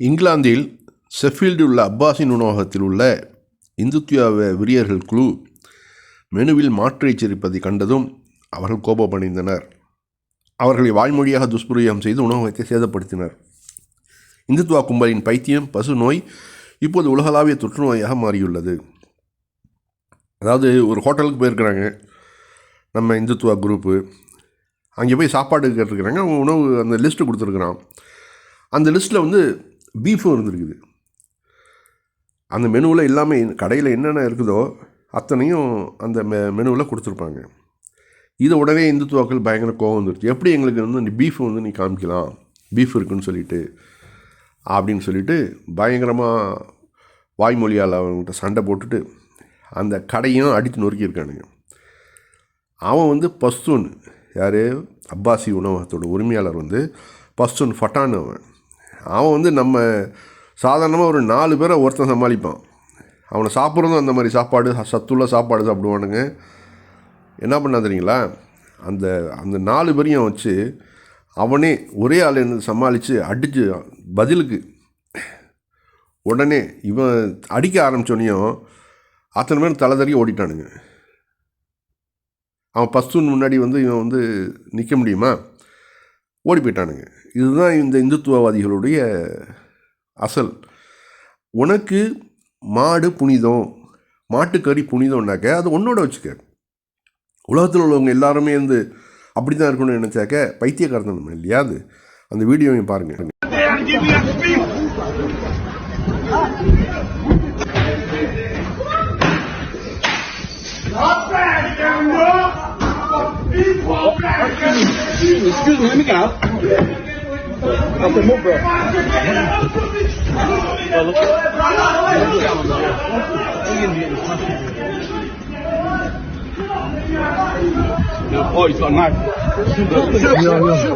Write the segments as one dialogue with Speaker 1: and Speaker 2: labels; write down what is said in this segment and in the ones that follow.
Speaker 1: இங்கிலாந்தில் ஷெஃபீல்டில் உள்ள அப்பாசின் உணவகத்தில் உள்ள இந்துத்துவ விரியர்கள் குழு மெனுவில் மாற்று சிரிப்பதை கண்டதும் அவர்கள் கோபமடைந்தனர். அவர்களை வாய்மொழியாக துஷ்பிரயோகம் செய்து உணவகத்தை சேதப்படுத்தினர். இந்துத்துவா கும்பலின் பைத்தியம் பசு நோய் இப்போது உலகளாவிய தொற்று நோயாக மாறியுள்ளது. அதாவது ஒரு ஹோட்டலுக்கு போயிருக்கிறாங்க. நம்ம இந்துத்துவா குரூப்பு. அங்கே போய் சாப்பாடு கேட்டிருக்கிறாங்க. உணவு அந்த லிஸ்ட்டு கொடுத்துருக்குறான். அந்த லிஸ்ட்டில் வந்து பீஃபும் இருந்திருக்குது. அந்த மெனுவில் எல்லாமே கடையில் என்னென்ன இருக்குதோ அத்தனையும் அந்த மெ மெனுவில் கொடுத்துருப்பாங்க. இதை உடனே இந்துத்துவாக்கள் பயங்கர கோவம் வந்துருச்சு. எப்படி எங்களுக்கு வந்து நீ பீஃப் வந்து நீ காமிக்கலாம்? பீஃப் இருக்குன்னு சொல்லிட்டு அப்படின்னு சொல்லிட்டு பயங்கரமாக வாய்மொழியால் அவங்ககிட்ட சண்டை போட்டுட்டு அந்த கடையும் அடித்து நொறுக்கியிருக்கானுங்க அவன் வந்து பஸ்தூன் யார்? அப்பாசி உணவகத்தோட உரிமையாளர் வந்து பஸ்தூன் ஃபட்டான் அவன். அவன் வந்து நம்ம சாதாரணமாக ஒரு நாலு பேரை ஒருத்தன் சமாளிப்பான். அவனை சாப்பிட்றதும் அந்த மாதிரி சாப்பாடு சத்துள்ள சாப்பாடு சாப்பிடுவானுங்க. என்ன பண்ணா தெரியுங்களா? அந்த அந்த நாலு பேரையும் வச்சு அவனே ஒரே ஆள் என்ன சமாளித்து அடித்து பதிலுக்கு உடனே இவன் அடிக்க ஆரம்பித்தோடனையும் அத்தனை பேர் தலை தறி ஓடிட்டானுங்க. அவன் பஸ்தூன் முன்னாடி வந்து இவன் வந்து நிற்க முடியுமா? ஓடி போயிட்டானுங்க இதுதான் இந்த இந்துத்துவவாதிகளுடைய அசல். உனக்கு மாடு புனிதம் மாட்டுக்கறி புனிதம்னாக்க அது உன்னோட வச்சுக்க. உலகத்தில் உள்ளவங்க எல்லாருமே வந்து அப்படி தான் இருக்கணும்னு நினச்சாக்க பைத்தியக்காரத்தனம் இல்லையா அது? அந்த வீடியோவையும் பாருங்கள்
Speaker 2: young
Speaker 3: Excuse me, let me get out. Okay, move, bro. Oh, he's got a knife.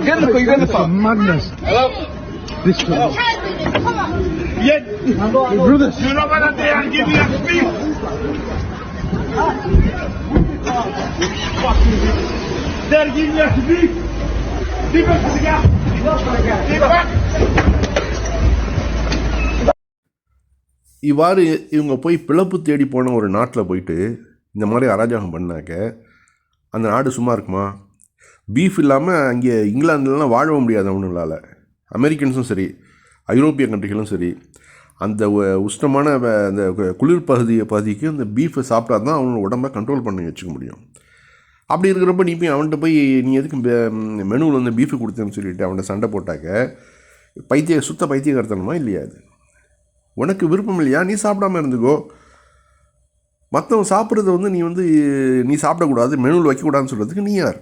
Speaker 3: Get in the car, you get in the car.
Speaker 4: madness.
Speaker 3: Hello?
Speaker 4: This one.
Speaker 3: Yeah.
Speaker 4: Brothers.
Speaker 2: You know what I say and give me a speak. There, give me a speak.
Speaker 1: இவ்வாறு இவங்க போய் பிளப்பு தேடி போன ஒரு நாட்டில் போயிட்டு இந்த மாதிரி அராஜகம் பண்ணாக்க அந்த நாடு சும்மா இருக்குமா? பீஃப் இல்லாமல் அங்கே இங்கிலாந்துலலாம் வாழவும் முடியாது அவனுங்களால் அமெரிக்கன்ஸும் சரி ஐரோப்பிய கண்ட்ரிகளும் சரி அந்த உ- உஷ்ணமான வ- அந்த குளிர் பகுதியை பகுதிக்கு அந்த பீஃபை சாப்பிட்டா தான் அவனோட உடம்ப கண்ட்ரோல் பண்ணி வச்சுக்க முடியும். அப்படி இருக்கிறப்ப நீ போய் அவன்கிட்ட போய் நீ எதுக்கு மெனுவில் வந்து பீஃபு கொடுத்தேன்னு சொல்லிட்டு அவன்கிட்ட சண்டை போட்டாக்க பைத்திய சுத்த பைத்தியகாரத்தனமா இல்லையா அது? உனக்கு விருப்பம் இல்லையா? நீ சாப்பிடாம இருந்துக்கோ. மற்றவன் சாப்பிட்றத வந்து நீ வந்து நீ சாப்பிடக்கூடாது மெனுவில் வைக்கக்கூடாதுன்னு சொல்கிறதுக்கு நீ யார்?